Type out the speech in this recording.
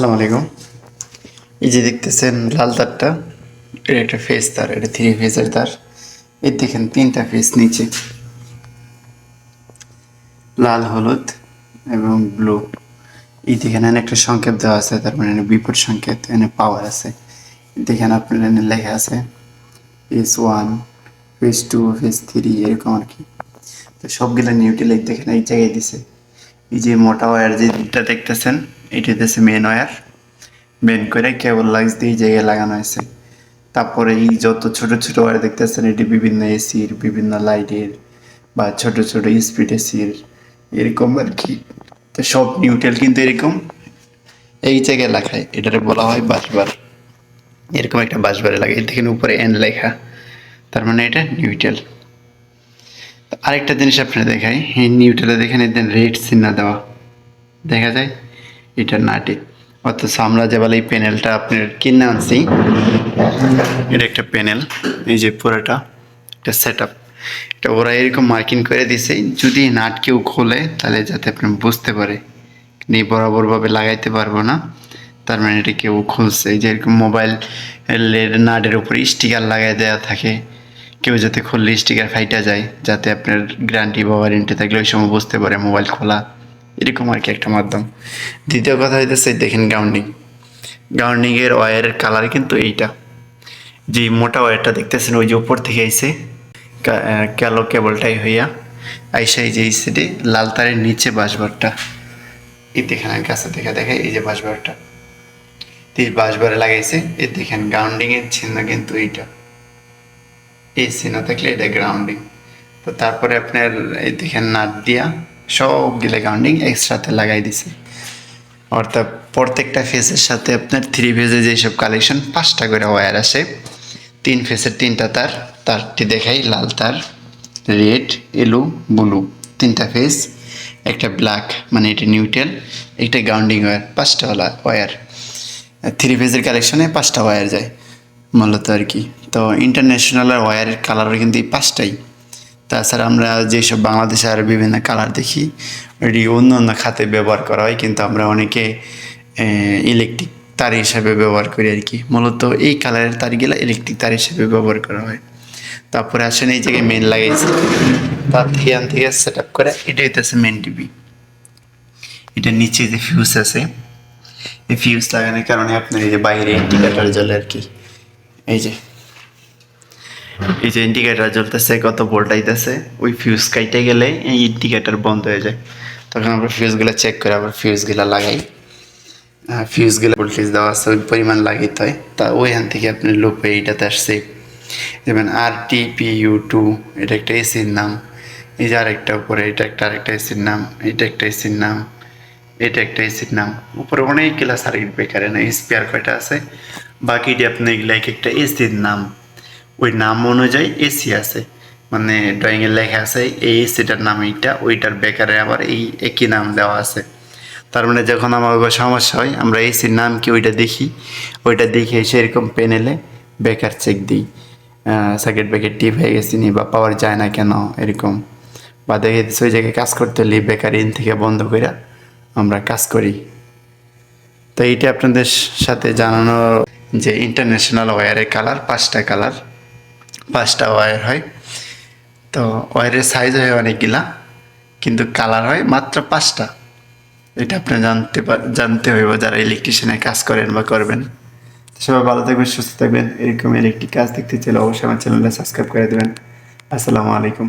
আসসালামু আলাইকুম। এই যে দেখতেছেন লাল তারটা, এটা একটা ফেস তার, এটা থ্রি ফেসের তার। এর দেখেন তিনটা ফেস নিচে। লাল, হলুদ এবং ব্লু এই দেখেন একটা সংকেত দেওয়া আছে, তার মানে বিপদ সংকেত, এখানে পাওয়ার আছে। দেখেন আপনার এখানে লেখা আছে phase one phase two phase three এরকম আর কি। তো সবগুলো নিউট্রিলাইট দেখেন এই জায়গায় দিছে। এই যে মোটা ওয়্যার দিকটা দেখতেছেন, এটা হচ্ছে মেন ওয়্যার মেন করে কেবল লাইস দিয়ে জায়গায় লাগানো হয়েছে। তারপরে এই যত ছোট ছোট ওয়্যার দেখতেছেন, এটি বিভিন্ন এসির বিভিন্ন লাইটের বা ছোট ছোট স্পিড এসির এরকম আর কি। তো সব নিউট্রাল কিন্তু এরকম। এই জায়গায় লেখায় এটারে বলা হয় বাসবার এরকম একটা বাসবারে লাগে দেখেন উপরে এন লেখা। তার মানে এটা নিউট্রাল আরেকটা জিনিস আপনার দেখাই। নিউট্রালে দেখেন এদের রেড চিহ্ন দেওয়া। দেখা যায়, এটা নাটে। অথচ আমরা যে বলে এই প্যানেলটা আপনার কিনে আনছি, এটা একটা প্যানেল, এই যে পুরোটা, একটা সেট আপ এটা ওরা এরকম মার্কিং করে দিছে, যদি নাট কেউ খোলে, তাহলে যাতে আপনি বুঝতে পারে। নেই বরাবরভাবে লাগাইতে পারব না, তার মানে এটা কেউ খুলছে। যে এরকম মোবাইল নাটের উপরে স্টিকার লাগাই দেওয়া থাকে। কেউ যাতে খুললে স্টিকার ফাইটা যায়, যাতে আপনার গ্যারান্টি বা ওয়ারেন্টি থাকলে ওই সময় বুঝতে পারে মোবাইল খোলা। এরকম আর কি একটা মাধ্যম। দ্বিতীয় কথা হইতেছে, দেখেন গ্রাউন্ডিং গ্রাউন্ডিংয়ের ওয়্যারের কালার কিন্তু এইটা। যে মোটা ওয়্যারটা দেখতেছেন, ওই যে উপর থেকে আইসে কালো কেবলটাই হইয়া আইসা এই যে এই সাইডে লাল তারের নিচে বাসবারটা এই দেখেন আমি কাছে দেখা দেখে এই যে বাসবারটা বাসবারে লাগাইছে, এই দেখেন গ্রাউন্ডিংয়ের চিহ্ন কিন্তু এইটা। এই না থাকলে এটা গ্রাউন্ডিং তো তারপরে আপনার এই দেখেন নাট দিয়া সবগুলো গ্রাউন্ডিং একসাথে লাগাই দিছে। অর্থাৎ প্রত্যেকটা ফেসের সাথে আপনার থ্রি ফেজে যেসব কালেকশন পাঁচটা করে ওয়্যার আসে। তিন ফেসের তিনটা তার, তারটি দেখাই লাল তার রেড এলো ব্লু তিনটা ফেস একটা ব্ল্যাক মানে এটা নিউট্রাল একটা গ্রাউন্ডিং ওয়্যার পাঁচটা ওয়্যার থ্রি ফেজের কালেকশনে পাঁচটা ওয়্যার যায়। মূলত আর কি। তো ইন্টারন্যাশনাল ওয়্যারের কালার কিন্তু এই পাঁচটাই। তাছাড়া আমরা যেসব বাংলাদেশে আর বিভিন্ন কালার দেখি, ওইটি অন্য অন্য খাতে ব্যবহার করা হয়, কিন্তু আমরা অনেকে ইলেকট্রিক তার হিসাবে ব্যবহার করি আর কি। মূলত এই কালারের তারগুলো ইলেকট্রিক তার হিসাবে ব্যবহার করা হয়। তারপরে আসেন এই জায়গায় মেন লাগাইছে। তার থেকে আন থেকে সেট আপ করে, এটা হইতেছে মেন টিভি এটার নিচে যে ফিউজ আছে, এই ফিউজ লাগানোর কারণে আপনার এই যে বাইরে ইন্ডিকেটার জ্বলে আর কি। এই যে। এই যে ইন্ডিকেটার জ্বলতেছে, কত ভোল্ট আইতেছে, ওই ফিউজ কাইটে গেলে এই ইন্ডিকেটার বন্ধ হয়ে যায়। তখন আমরা ফিউজগুলো চেক করে আবার ফিউজগুলো লাগাই। ফিউজগুলো ভোল্টেজ দেওয়া আছে, ওই পরিমাণ লাগাইতে হয়। তা ওইখান থেকে আপনি লুপে এইটাতে আসছে। যেমন R T P U two এটা একটা এসির নাম। এই যে আরেকটা উপরে, এটা একটা আরেকটা এসির নাম, এটা একটা এসির নাম। এটা একটা এসির নাম। উপরে অনেকগুলা সার্কিট ব্রেকারে না স্পেয়ার কয়টা আছে? বাকিটি আপনি এগুলা এক একটা এসির নাম। ওই নাম অনুযায়ী এসি আছে। মানে ড্রয়িংয়ে লেখা আছে, এই এসিটার নাম এইটা, ওইটার বেকারে আবার এই একই নাম দেওয়া আছে। তার মানে যখন আমার সমস্যা হয়, আমরা এসির নাম কি ওইটা দেখি? ওইটা দেখে এসে এরকম প্যানেলে বেকার চেক দিই। সার্কিট ব্রেকার টিপ হয়ে গেছে নি বা পাওয়ার যায় না কেন, এরকম। বা দেখে ওই জায়গায় কাজ করতে হলে বেকার ইন থেকে বন্ধ করে আমরা কাজ করি। তো এইটা আপনাদের সাথে জানানো যে ইন্টারন্যাশনাল ওয়্যারের কালার পাঁচটা কালার পাঁচটা ওয়্যার হয়। তো ওয়্যারের সাইজ হয় অনেকগুলা, কিন্তু কালার হয় মাত্র পাঁচটা। এটা আপনি জানতে জানতে হইব যারা ইলেকট্রিশিয়ানের কাজ করেন বা করবেন। সবাই ভালো থাকবেন, সুস্থ থাকবেন। এরকম ইলেকট্রিক কাজ দেখতে চাইলে অবশ্যই আমার চ্যানেলটা সাবস্ক্রাইব করে দেবেন। আসসালামু আলাইকুম।